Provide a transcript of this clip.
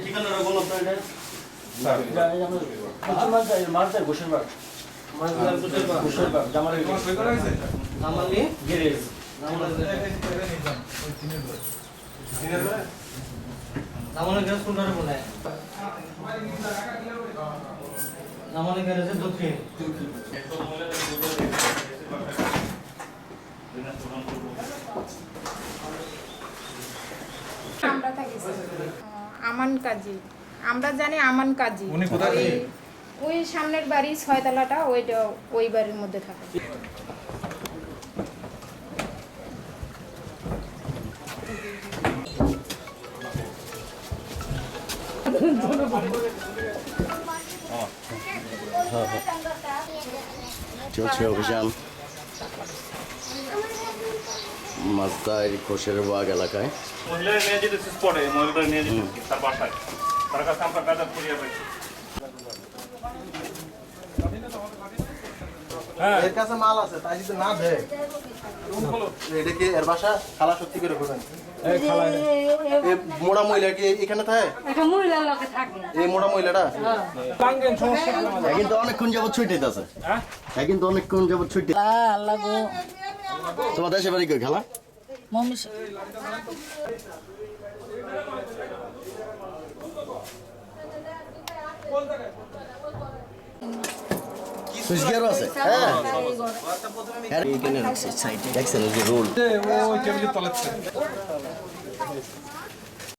ঠিকানাটা বলো তো এটা মারতে ঘোষের বাগ ঘোষের বাগ জামালের জামালি গ্যারেজ জামালের গ্যারেজ কোনটারে বলে জামালের গ্যারেজের দক্ষিণ। আমরা থাকি আমান কাজী। আমরা জানি আমান কাজী। উনি কোথায় ওই- ওই সামনের বাড়ি ছয়তলাটা ওইটা ওই বাড়ির মধ্যে থাকে। চলছে অভিযান মাছদার ঘোষের বাগ এলাকায় তার বাসায়। তার কাছে আমরা এর কাছে মাল আছে তাই যদি না দেয়। এটা কি এর বাসা? খালা সত্যি করে বলেন। এই মোড়া মহিলা কি এখানে থাকে? একটা মহিলার লোকে থাকে এই মোড়া মহিলাটা? কিন্তু অনেকক্ষণ যাবত ছুটিতে আছে কিন্তু অনেকক্ষণ যাবত ছুটি। তোমার দেশে বাড়ি কই খেলা? সুইচ গিয়ারও আছে হ্যাঁ এইখানে রাখছি সাইডে দেখছেন যে রোল ওই টেবিলের তলাতে